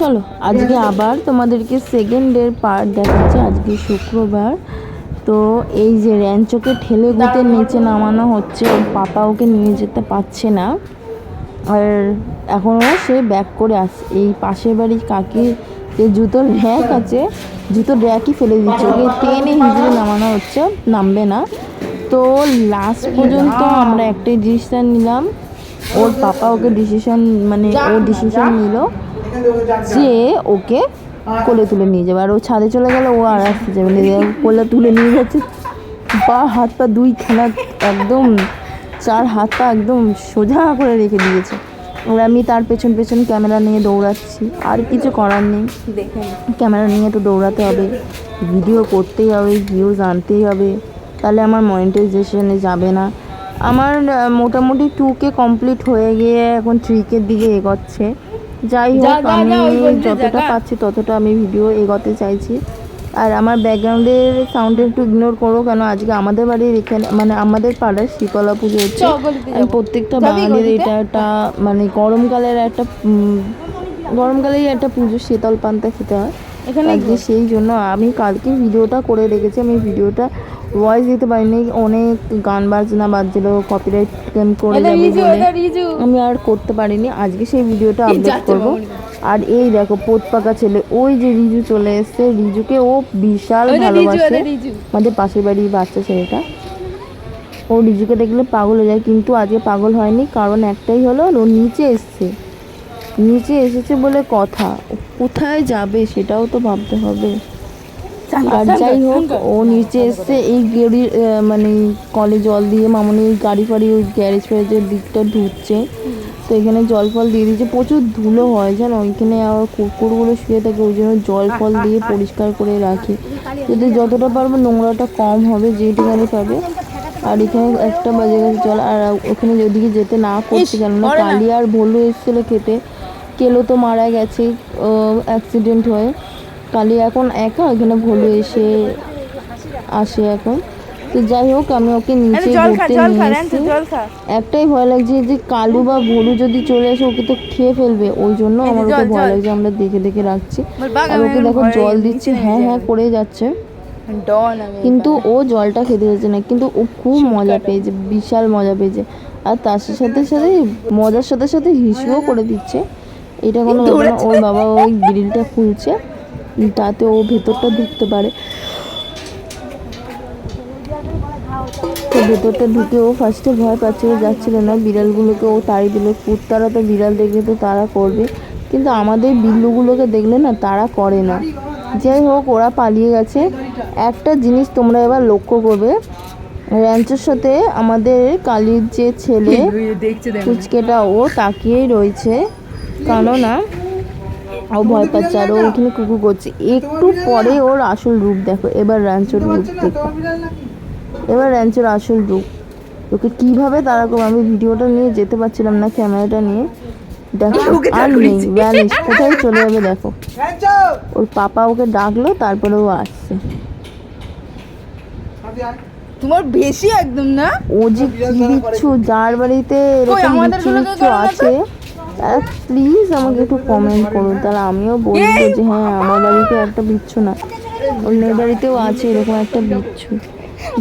চলো আজকে আবার তোমাদেরকে সেকেন্ডের পার্ট দেখাচ্ছে আজকে শুক্রবার। তো এই যে র্যাঞ্চোকে ঠেলে গুতে নিচে নামানো হচ্ছে ওর পাপা ওকে নিয়ে যেতে পারছে না। আর এখনও সে ব্যাক করে আসছে এই পাশের বাড়ির কাকির যে জুতোর র্যাক আছে জুতোর র্যাকই ফেলে দিচ্ছে। ওকে টেনে হিজড়ে নামানো হচ্ছে নামবে না। তো লাস্ট পর্যন্ত আমরা একটাই ডিসিশান নিলাম। ওর পাপা ওকে ডিসিশন মানে ও ডিসিশন নিল। যে ওকে কোলে তুলে নিয়ে যাবে। আর ও ছাদে চলে গেলে ও আর আসতে যাবে না। কোলে তুলে নিয়ে যাচ্ছে। পা হাত পা দুই খেলা একদম চার হাত পা একদম সোজা করে রেখে দিয়েছে। আর আমি তার পেছন পেছন ক্যামেরা নিয়ে দৌড়াচ্ছি। আর কিছু করার নেই। ক্যামেরা নিয়ে তো দৌড়াতে হবে। ভিডিও করতেই হবে ভিউজ আনতেই হবে। তাহলে আমার মনিটাইজেশনে যাবে না। আমার মোটামুটি টুকে কমপ্লিট হয়ে গিয়ে এখন থ্রিকের দিকে এগোচ্ছে। যাই হোক আমি যতটা পাচ্ছি ততটা আমি ভিডিও এগোতে চাইছি। আর আমার ব্যাকগ্রাউন্ডের সাউন্ডটা একটু ইগনোর করো কেন আজকে আমাদের বাড়ির এখানে মানে আমাদের পাড়ার শীতলা পুজো হচ্ছে। আমি আর প্রত্যেকটা বাঙালির এটা একটা মানে গরমকালের একটা গরমকালেই একটা পুজো শীতল পান্তা খেতে হয়। আজকে সেই জন্য আমি কালকে ভিডিওটা করে রেখেছি। আমি ভিডিওটা ভয়েস দিতে পারিনি। অনেক গান বাজনা বাজছিল কপিরাইট করে আমি আর করতে পারিনি। আজকে সেই ভিডিওটা আপলোড করব। আর এই দেখো পোত পাকা ছেলে ওই যে রিজু চলে এসছে। রিজুকে ও বিশাল ভালোবাসে। আমাদের পাশের বাড়ির বাচ্চা ছেলেটা। ও রিজুকে দেখলে পাগল হয়ে যায় কিন্তু আজকে পাগল হয়নি কারণ একটাই হলো ও নিচে এসছে। নিচে এসেছে বলে কথা। কোথায় যাবে সেটাও তো ভাবতে হবে। আর যাই হোক ও নিচে এসছে এই গেড়ি মানে কলে জল দিয়ে মামনি গাড়ি ফাড়ি ওই গ্যারেজ ফ্যারেজের দিকটা ধুচ্ছে। তো এখানে জল ফল দিয়ে দিয়েছে প্রচুর ধুলো হয় জানো ওইখানে আবার কুকুরগুলো শুয়ে থাকে ওই জন্য জল ফল দিয়ে পরিষ্কার করে রাখি। যদি যতটা পারব নোংরাটা কম হবে যেটুখানি পাবে। আর এখানে একটা বাজে গেছে জল আর ওখানে ওদিকে যেতে না করছে কেননা। কালি আর ভোলু এসেছিল খেতে। কেলো তো মারা গেছে অ্যাক্সিডেন্ট হয়ে। কালি এখন একা এখানে ভোলু এসে আসে এখন। তো যাই হোক আমি ওকে নিচে ঘুরতে নিয়ে এসেছি। একটাই ভয় লাগছে যে কালু বা ভোলু যদি চলে আসে ওকে তো খেয়ে ফেলবে। ওই জন্য আমার ওকে ভয় লাগছে আমরা দেখে দেখে রাখছি। আর ওকে দেখো জল দিচ্ছে হ্যাঁ হ্যাঁ করে যাচ্ছে। কিন্তু ও জলটা খেতে যাচ্ছে না কিন্তু ও খুব মজা পেয়েছে বিশাল মজা পেয়েছে। আর তার সাথে সাথে মজার সাথে সাথে হিসুও করে দিচ্ছে। এটা কোনো ব্যাপার না ওর বাবা ওই গ্রিলটা খুলছে। তাতে ও ভেতরটা ঢুকতে পারে। তো ভেতরটা ঢুকে ও ফার্স্টে ভয় পাচ্ছিল যাচ্ছিল না। বিড়ালগুলোকে ও তাড়ি দিল। কুত্তারা তো বিড়াল দেখলে তো তারা করবে। কিন্তু আমাদের বিল্লুগুলোকে দেখলে না তারা করে না। যাই হোক ওরা পালিয়ে গেছে। একটা জিনিস তোমরা এবার লক্ষ্য করবে। র্যাঞ্চের সাথে আমাদের কালির যে ছেলে ফুচকেটা ও তাকিয়েই রয়েছে। কেননা ও ভয় পাচ্ছে আর ও ওখানে কুকু করছে। একটু পরে ওর আসল রূপ দেখো। এবার র্যাঞ্চোর রূপ দেখো। এবার র্যাঞ্চোর আসল রূপ। ওকে কীভাবে তারা করব আমি ভিডিওটা নিয়ে যেতে পারছিলাম না ক্যামেরাটা নিয়ে। দেখো আর নেই ভ্যানিশ কোথায় চলে যাবে দেখো। ওর পাপা ওকে ডাকলো তারপরে ও আসছে। তোমার বেশি একদম না? ও যে কি বিচ্ছু যার বাড়িতে এরকম আমাদের বিচ্ছু? আছে? প্লিজ আমাকে একটু কমেন্ট করুন। তাহলে আমিও বলব যে হ্যাঁ আমার বাড়িতে একটা বিচ্ছু না। অন্যের বাড়িতেও আছে এরকম একটা বিচ্ছু।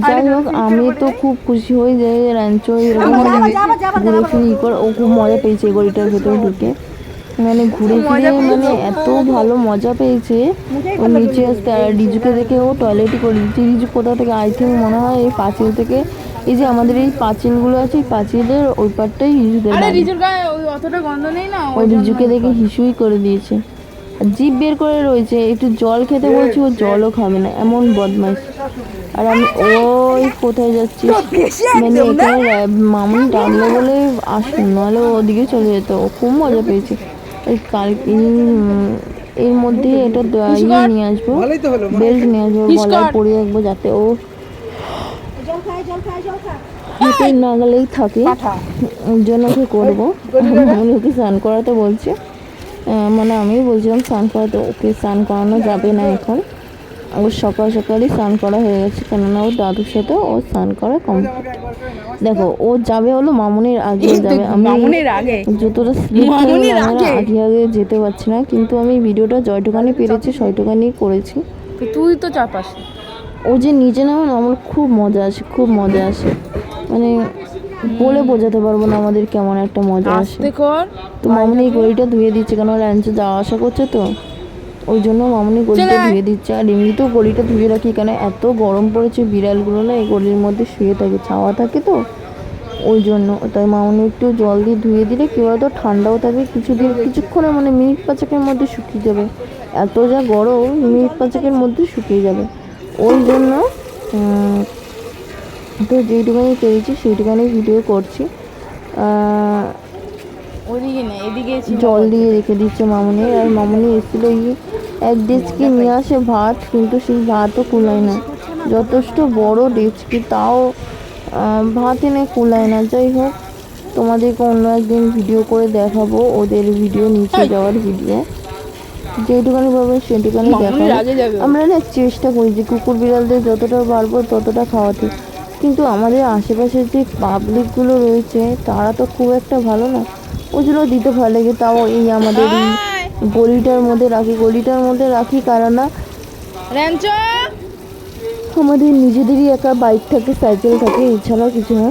যাই হোক আমি তো খুব খুশি হই যে র্যাঞ্চো এরকম ঘুরে ফিরে ই করে ও খুব মজা পেয়েছে এই গড়িটার ভেতরে ঢুকে। মানে ঘুরে ফিরে মানে এত ভালো মজা পেয়েছে। ও নিচে আসতে রিজুকে দেখে ও টয়লেটই করে দিচ্ছে রিজু কোথা থেকে? আই থিঙ্ক মনে হয় এই পাঁচিল থেকে। এই যে আমাদের এই পাঁচিলগুলো আছে এই পাঁচিলের ওই পারটাই রিজুদের অতটা গন্ধ নেই না? ওই রিজুকে দেখে হিসুই করে দিয়েছে। আর জিভ বের করে রয়েছে একটু জল খেতে বলছি ও জলও খাবে না এমন বদমাইশ। আর আমি ওই কোথায় যাচ্ছি? মানে এখানে মামুন ডাকলো বলে আসুন নাহলে ওদিকে চলে যেত। ও খুব মজা পেয়েছে। এই কালকে এর মধ্যে এটা ইয়ে নিয়ে আসব। বেল্ট নিয়ে আসব গলায় পরিয়ে রাখব যাতে ও হাতে নাগালেই থাকে। ওর জন্য কি করব? আমি ওকে স্নান করাতে বলছি। মানে আমি বলছিলাম স্নান করাতে ওকে স্নান করানো যাবে না এখন। ওর সকাল সকালই স্নান করা হয়ে গেছে কেননা ওর দাদুর সাথে ও স্নান করা কমপ্লিট দেখো ও যাবে হলো মামুনির আগে যাবে। আমি মামুনের আগে। যতটা। আগে? আগে যেতে পারছি না কিন্তু আমি ভিডিওটা জয়টুকানি পেরেছি ছয়টুকানি করেছি। তুই তো চাপাস। ও যে নিজে নামে আমার খুব মজা আসে খুব মজা আসে। মানে বলে বোঝাতে পারব না আমাদের কেমন একটা মজা আসে। তো মামুনি এই গড়িটা ধুয়ে দিচ্ছে কেন? ল্যান্সে যাওয়া আসা করছে তো। ওই জন্য মামুনি আয়। ধুয়ে দিচ্ছে। আর এমনিতেও গড়িটা ধুয়ে রাখি কেন? এত গরম পড়েছে বিড়ালগুলো না এই গলির মধ্যে শুয়ে থাকে ছাওয়া থাকে তো। ওই জন্য। তাই মামুনি একটু জল দিয়ে ধুয়ে দিলে কি বলতো? ঠান্ডাও থাকবে কিছুদিন কিছুক্ষণের মানে মিনিট পাঁচেকের মধ্যে শুকিয়ে যাবে। এত যা গরম মিনিট পাঁচেকের মধ্যে শুকিয়ে যাবে। ওই জন্য তো যেইটুখানি পেরেছি সেইটুখানি ভিডিও করছি। ওদিকে না এদিকে জল দিয়ে রেখে দিচ্ছে মামুনি। আর মামনি এসেছিল এই এক ডেচকি নিয়ে আসে ভাত কিন্তু সেই ভাতও কুলায় না। যথেষ্ট বড় ডেচকি তাও ভাত এনে কুলায় না। যাই হোক তোমাদেরকে অন্য একদিন ভিডিও করে দেখাবো ওদের ভিডিও নিচে যাওয়ার ভিডিও যেটুখানি পাবে মামুনির দেখাবো। আমরা না চেষ্টা করি যে কুকুর বিড়ালদের যতটা পারব ততটা খাওয়াতে। কিন্তু আমাদের আশেপাশের যে পাবলিকগুলো রয়েছে তারা তো খুব একটা ভালো না। ওগুলো দিতে ভালো লাগে তাও এই আমাদের এই গলিটার মধ্যে রাখি গলিটার মধ্যে রাখি কারণ না? আমাদের নিজেদেরই একা বাইক থাকে সাইকেল থাকে এছাড়াও কিছু না।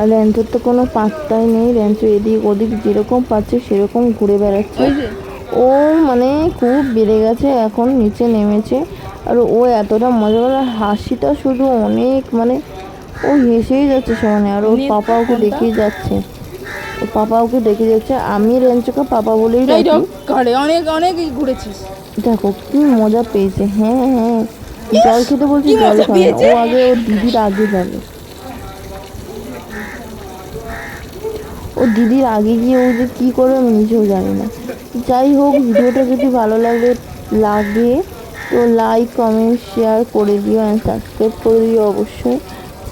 আর র্যাঞ্চোর তো কোনো পাত্তাই নেই র্যাঞ্চো এদিক ওদিক যেরকম পাচ্ছে সেরকম ঘুরে বেড়াচ্ছে। ও মানে খুব বেড়ে গেছে এখন নিচে নেমেছে। আর ও এতটা মজা করে হাসিটা শুধু অনেক মানে ও হেসেই যাচ্ছে সমানে। আর ওর পাপা ওকে? দেখেই যাচ্ছে। ওর পাপা ওকে দেখে যাচ্ছে। আমি রেঞ্চোকে পাপা বলেই অনেক অনেক ঘুরেছিস। দেখো কি মজা পেয়েছে। হ্যাঁ হ্যাঁ জল খেতে বলছি জল খাবে ও আগে ওর দিদির আগে যাবে। ও দিদির আগে গিয়ে ও যে কী করবে আমি নিজেও জানি না। যাই হোক ভিডিওটা যদি ভালো লাগে লাগে তো লাইক কমেন্ট শেয়ার করে দিও অ্যান্ড সাবস্ক্রাইব করে দিও অবশ্যই।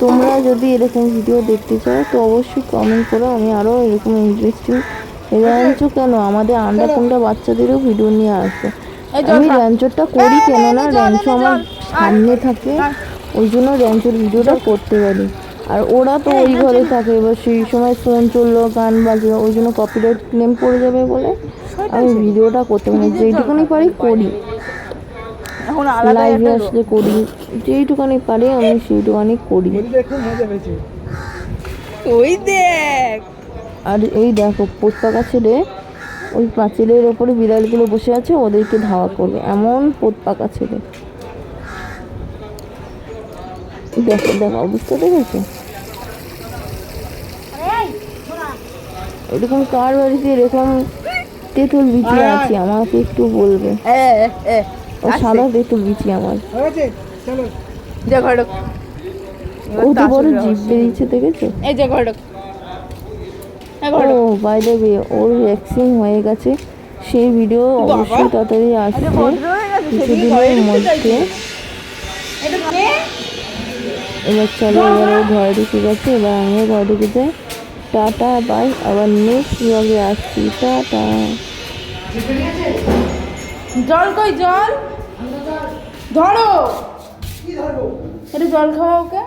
তোমরা যদি এরকম ভিডিও দেখতে চাও তো অবশ্যই কমেন্ট করো আমি আরও এরকম ইন্টারেস্টিং র্যাঞ্চো কেন? আমাদের আন্ডা কুন্ডা বাচ্চাদেরও ভিডিও নিয়ে আসে আমি। র্যাঞ্চোরটা করি এই, কেন না এই, র্যাঞ্চো আমার সামনে থাকে ওই জন্য র্যাঞ্চোর ভিডিওটা করতে পারি। আর ওরা তো ওই ঘরে থাকে এবার সেই সময় ফোন চলল গান বাজলো ওই জন্য কপিরাইট ক্লেম পড়ে যাবে বলে আমি ভিডিওটা করতে পারি যেইটুকুনি পারি করি লাইভে আসলে করি যেইটুকানি পারি আমি সেইটুকানি করি ওই দেখ। আর এই দেখো পোস্তাকা ছেলে ওই পাঁচিলের ওপরে বিড়ালগুলো বসে আছে ওদেরকে ধাওয়া করবে এমন পোত পাকা ছেলে দেখো দেখো অবস্থা দেখেছ? এরকম কার বাড়িতে এরকম তেঁতুল বিচি আছে? আমাকে একটু বলবে। এ এ ও সাদা তেঁতুল বিচি আমার। যে ঘরে কত বড় জিভ বেরিয়েছে দেখেছ? এই যে ঘরে ও বাই দ্য ওয়ে ওর ভ্যাকসিন হয়ে গেছে। সেই ভিডিও অবশ্যই তাড়াতাড়ি আসছে কিছুদিনের মধ্যে। এবার চলো এবার ও ঘরে ঢুকে গেছে এবার আমিও ঘরে ঢুকে যাই। Tata bye. আবার নেক্সট ব্লগে আসছি। টাটা। জল কই জল? ধরো। এটা জল খাওয়া ওকে।